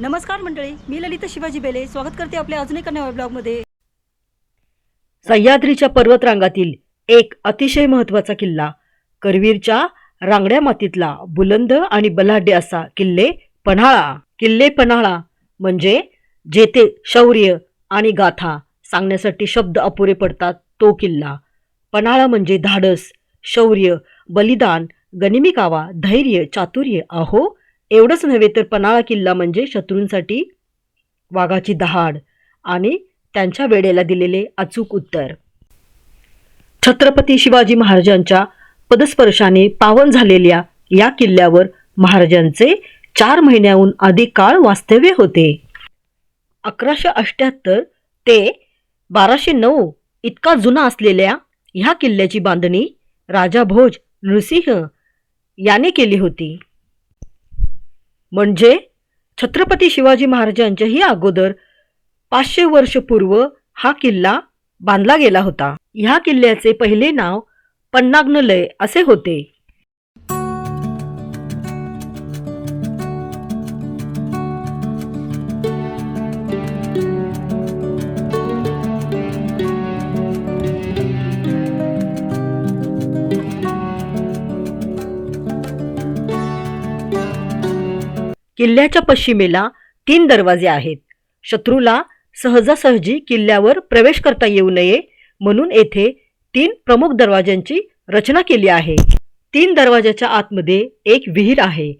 नमस्कार मंडळी मी ललिता शिवाजी बेले. स्वागत करते आपल्या अजून एका नव्या ब्लॉगमध्ये. सह्याद्रीच्या पर्वतरांगातील एक अतिशय महत्त्वाचा किल्ला करवीरच्या रांगड्या मातीतला बुलंद आणि बलाढ्य असा किल्ले पन्हाळा. किल्ले पन्हाळा म्हणजे जेथे शौर्य आणि गाथा सांगण्यासाठी शब्द अपुरे पडतात तो किल्ला. पन्हाळा म्हणजे धाडस शौर्य बलिदान गनिमिकावा धैर्य चातुर्य. अहो एवढंच नव्हे तर पन्हाळा किल्ला म्हणजे शत्रूंसाठी वाघाची दहाड आणि त्यांच्या वेळेला दिलेले अचूक उत्तर. छत्रपती शिवाजी महाराजांच्या पदस्पर्शाने पावन झालेल्या या किल्ल्यावर महाराजांचे चार महिन्याहून अधिक काळ वास्तव्य होते. अकराशे अठ्याहत्तर ते बाराशे नऊ इतका जुना असलेल्या ह्या किल्ल्याची बांधणी राजा भोज नृसिंह याने केली होती. म्हणजे छत्रपती शिवाजी महाराजांच्याही अगोदर पाचशे वर्ष पूर्व हा किल्ला बांधला गेला होता. ह्या किल्ल्याचे पहिले नाव पन्नाग्नलय असे होते. किल्ल्याच्या पश्चिमेला तीन दरवाजे आहेत. शत्रूला सहजासहजी किल्ल्यावर प्रवेश करता येऊ नये म्हणून येथे तीन प्रमुख दरवाज्यांची रचना केली आहे. तीन दरवाजाच्या आतमध्ये एक विहीर आहे.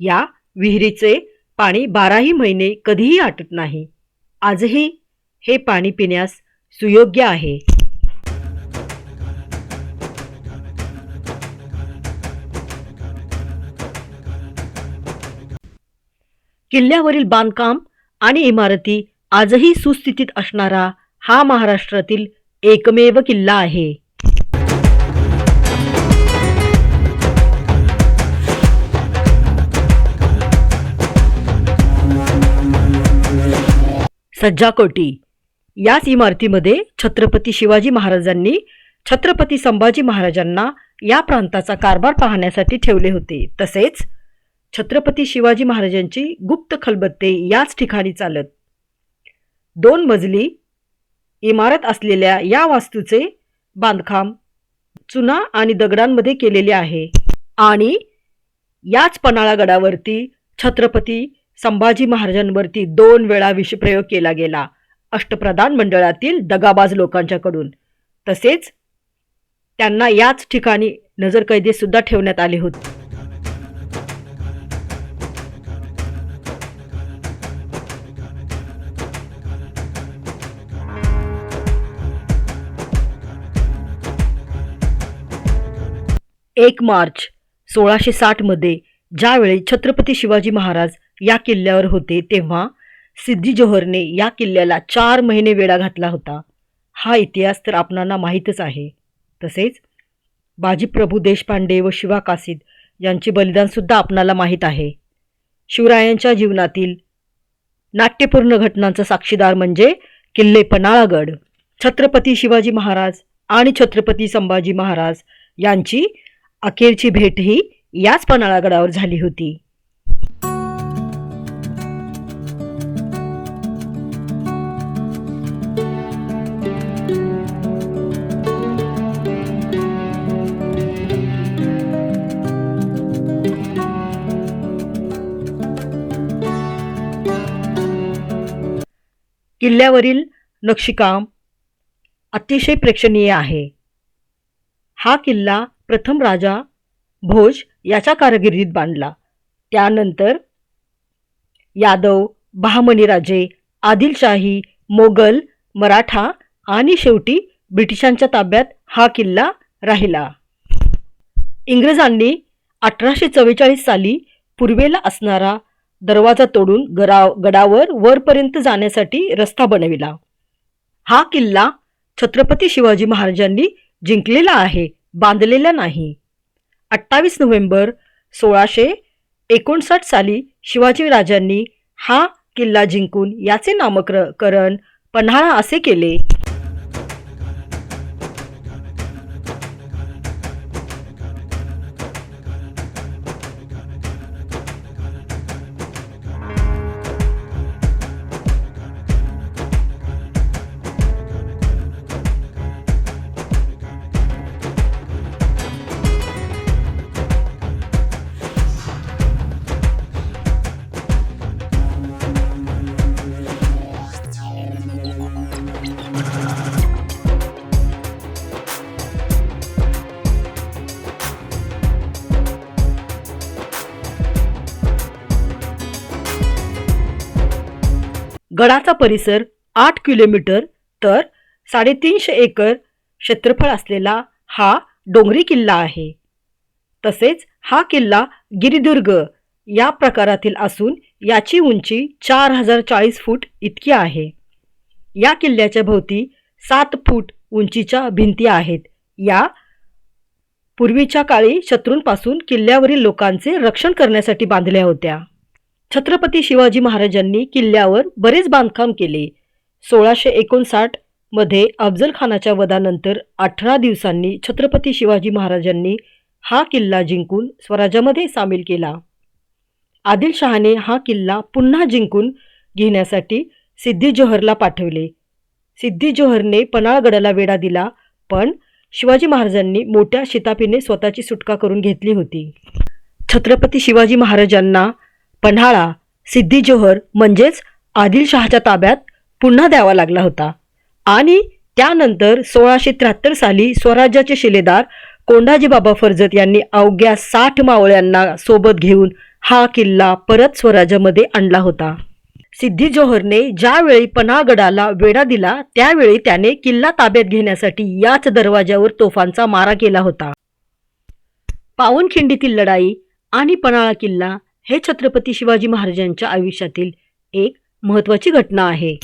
या विहिरीचे पाणी बाराही महिने कधीही आटत नाही. आजही हे पाणी पिण्यास सुयोग्य आहे. किल्ल्यावरील बांधकाम आणि इमारती आजही सुस्थितीत असणारा हा महाराष्ट्रातील एकमेव किल्ला आहे. सज्जाकोटी. याच इमारतीमध्ये छत्रपती शिवाजी महाराजांनी छत्रपती संभाजी महाराजांना या प्रांताचा कारभार पाहण्यासाठी ठेवले होते. तसेच छत्रपती शिवाजी महाराजांची गुप्त खलबत्ते याच ठिकाणी चालत. दोन मजली इमारत असलेल्या या वास्तूचे बांधकाम चुना आणि दगडांमध्ये केलेले आहे आणि याच पन्हाळा गडावरती छत्रपती संभाजी महाराजांवरती दोन वेळा विषप्रयोग केला गेला. अष्टप्रधान मंडळातील दगाबाज लोकांच्याकडून. तसेच त्यांना याच ठिकाणी नजरकैदेसुद्धा ठेवण्यात आले होते. एक मार्च सोळाशे साठमध्ये ज्यावेळी छत्रपती शिवाजी महाराज या किल्ल्यावर होते तेव्हा सिद्धी जोहरने या किल्ल्याला चार महिने वेढा घातला होता. हा इतिहास तर आपणांना माहीतच आहे. तसेच बाजीप्रभू देशपांडे व शिवा कासिद यांचे बलिदानसुद्धा आपणाला माहीत आहे. शिवरायांच्या जीवनातील नाट्यपूर्ण घटनांचा साक्षीदार म्हणजे किल्ले पन्हाळागड. छत्रपती शिवाजी महाराज आणि छत्रपती संभाजी महाराज यांची अखेरची भेटही याच पन्हाळागडावर झाली होती. किल्ल्यावरील नक्षीकाम अतिशय प्रेक्षणीय आहे. हा किल्ला प्रथम राजा भोज याच्या कारकिर्दीत बांधला. त्यानंतर यादव बहामणीराजे आदिलशाही मोगल मराठा आणि शेवटी ब्रिटिशांच्या ताब्यात हा किल्ला राहिला. इंग्रजांनी अठराशे चव्वेचाळीस साली पूर्वेला असणारा दरवाजा तोडून गराव गडावर वरपर्यंत जाण्यासाठी रस्ता बनविला. हा किल्ला छत्रपती शिवाजी महाराजांनी जिंकलेला आहे. बांधलेला नाही. अठ्ठावीस नोव्हेंबर सोळाशे एकोणसाठ साली शिवाजी राजांनी हा किल्ला जिंकून याचे नामकरण पन्हाळा असे केले. गडाचा परिसर आठ किलोमीटर तर साडेतीनशे एकर क्षेत्रफळ असलेला हा डोंगरी किल्ला आहे. तसेच हा किल्ला गिरिदुर्ग या प्रकारातील असून याची उंची चार हजार चाळीस फूट इतकी आहे. या किल्ल्याच्या भोवती सात फूट उंचीच्या भिंती आहेत. या पूर्वीच्या काळी शत्रूंपासून किल्ल्यावरील लोकांचे रक्षण करण्यासाठी बांधल्या होत्या. छत्रपती शिवाजी महाराजांनी किल्ल्यावर बरेच बांधकाम केले. सोळाशे एकोणसाठमध्ये अफजल खानाच्या वधानंतर अठरा दिवसांनी छत्रपती शिवाजी महाराजांनी हा किल्ला जिंकून स्वराज्यामध्ये सामील केला. आदिलशहाने हा किल्ला पुन्हा जिंकून घेण्यासाठी सिद्धी जोहरला पाठवले. सिद्धी जोहरने पन्हाळगडाला वेढा दिला पण शिवाजी महाराजांनी मोठ्या शिताफीने स्वतःची सुटका करून घेतली होती. छत्रपती शिवाजी महाराजांना पन्हाळा सिद्धी जोहर म्हणजेच आदिलशहाच्या ताब्यात पुन्हा द्यावा लागला होता. आणि त्यानंतर सोळाशे त्र्याहत्तर साली स्वराज्याचे शिलेदार कोंडाजीबाबा फर्जत यांनी अवघ्या साठ मावळ्यांना सोबत घेऊन हा किल्ला परत स्वराज्यामध्ये आणला होता. सिद्धी जोहरने ज्यावेळी पन्हागडाला वेढा दिला त्यावेळी त्याने किल्ला ताब्यात घेण्यासाठी याच दरवाज्यावर तोफांचा मारा केला होता. पावनखिंडीतील लढाई आणि पन्हाळा किल्ला हे छत्रपती शिवाजी महाराजांच्या आयुष्यातील एक महत्त्वाची घटना आहे.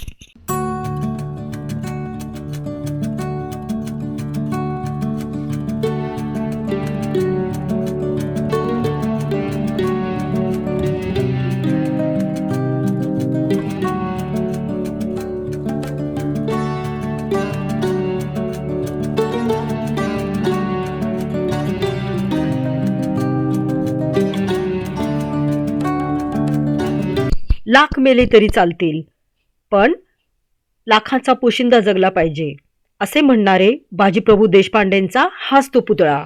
लाख मेले तरी चालतील. पण लाखांचा पोशिंदा जगला पाहिजे असे म्हणणारे बाजीप्रभू देशपांडेंचा हाच तो पुतळा.